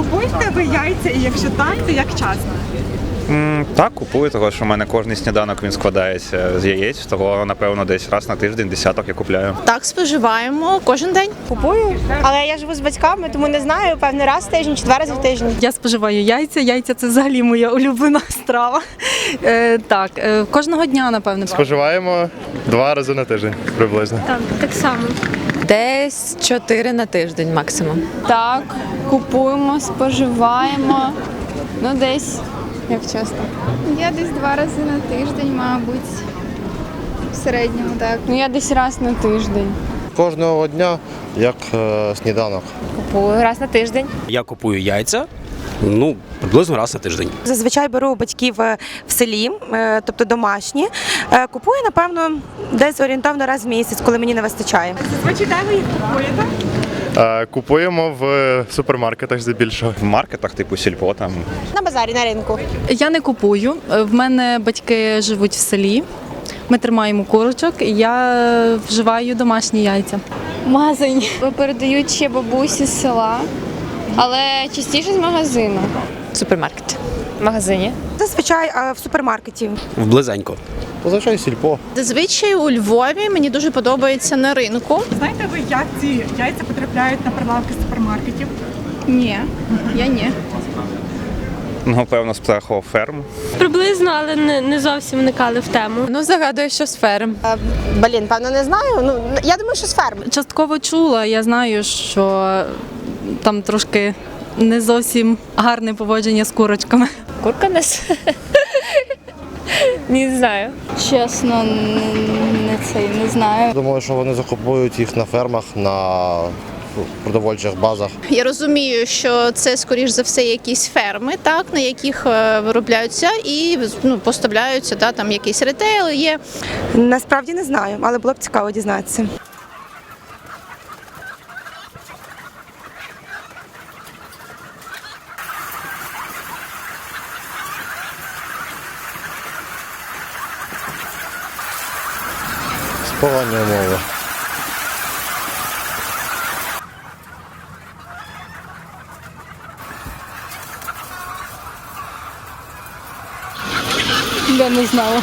купуєте ви яйця, і якщо так, то як часто? М, Так, купую, того що в мене кожний сніданок він складається з яєць, того напевно десь раз на тиждень десяток я купляю. Так, споживаємо кожен день. Купую, але я живу з батьками, тому не знаю. Певний раз в тиждень чи два рази в тиждень. Я споживаю яйця. Яйця це взагалі моя улюблена страва. Е, так, е, кожного дня, напевно. Споживаємо два рази на тиждень приблизно. Так, так само. Десь 4 на тиждень максимум. Так, купуємо, споживаємо. Ну, десь як часто. Я десь два рази на тиждень, мабуть. В середньому, так. Ну я десь раз на тиждень. Кожного дня як е, сніданок. Купую раз на тиждень. Я купую яйця, ну, приблизно раз на тиждень. Зазвичай беру батьків е, в селі, е, тобто домашні. Е, Купую, напевно, десь орієнтовно раз в місяць, коли мені не вистачає. Зазвичай де ви їх купуєте? Купуємо в супермаркетах здебільшого. В маркетах, типу сільпо, там На базарі на ринку. Я не купую. В мене батьки живуть в селі. Ми тримаємо курочок, і я вживаю домашні яйця. В магазині. Передають ще бабусі з села, але частіше з магазину. Супермаркет. В магазині. Зазвичай е, в супермаркеті. Близенько. Зазвичай сільпо. Зазвичай у Львові мені дуже подобається на ринку. Знаєте ви, як ці яйця потрапляють на прилавки супермаркетів? Ні, я ні. ну певно з птахоферм. Приблизно, але не, не зовсім вникали в тему. Ну, загадую, що з ферм. Блін, певно, не знаю. Ну я думаю, що з ферми. Частково чула, я знаю, що там трошки не зовсім гарне поводження з курочками. Курка нас. Не знаю. Чесно, не цей не знаю. Думаю, що вони закупують їх на фермах, на продовольчих базах. Я розумію, що це скоріш за все якісь ферми, так на яких е, виробляються і ну, поставляються. Да, там якийсь ретейл є. Насправді не знаю, але було б цікаво дізнатися. Погані умови. Я не знала.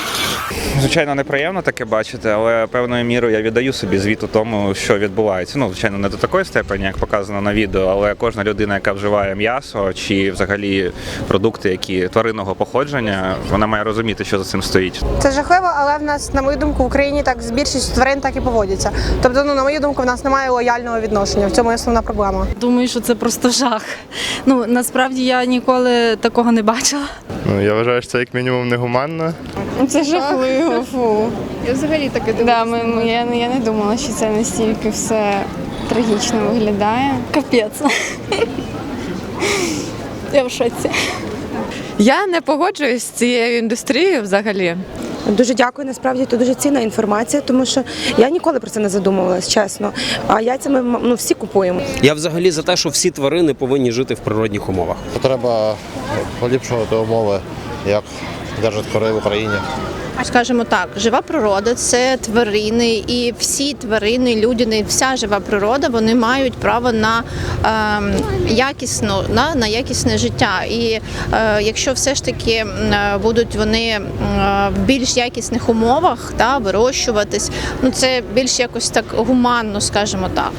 Звичайно, неприємно таке бачити, але певною мірою я віддаю собі звіт у тому, що відбувається. Ну, звичайно, не до такої степені, як показано на відео, але кожна людина, яка вживає м'ясо чи взагалі продукти, які тваринного походження, вона має розуміти, що за цим стоїть. Це жахливо, але в нас, на мою думку, в Україні так з більшістю тварин так і поводяться. Тобто, ну на мою думку, в нас немає лояльного відношення. В цьому є основна проблема. Думаю, що це просто жах. Ну насправді я ніколи такого не бачила. Ну, я вважаю, що це як мінімум негуманно. Це жахливо. Фу. Я взагалі таке думаю. Да, ми, ми- я, я не думала, що це настільки все трагічно виглядає. Капець. Я в шоці. Я не погоджуюсь з цією індустрією взагалі. Дуже дякую. Насправді це дуже цінна інформація, тому що я ніколи про це не задумувалась, чесно. А яйця ми ну всі купуємо. Я взагалі за те, що всі тварини повинні жити в природних умовах. Треба поліпшувати умови, як держать кори в Україні. Скажімо так, жива природа це тварини, і всі тварини, людини, вся жива природа, вони мають право на ем, якісну на, на якісне життя. І е, якщо все ж таки е, будуть вони е, в більш якісних умовах та вирощуватись, ну це більш якось так гуманно, скажімо так.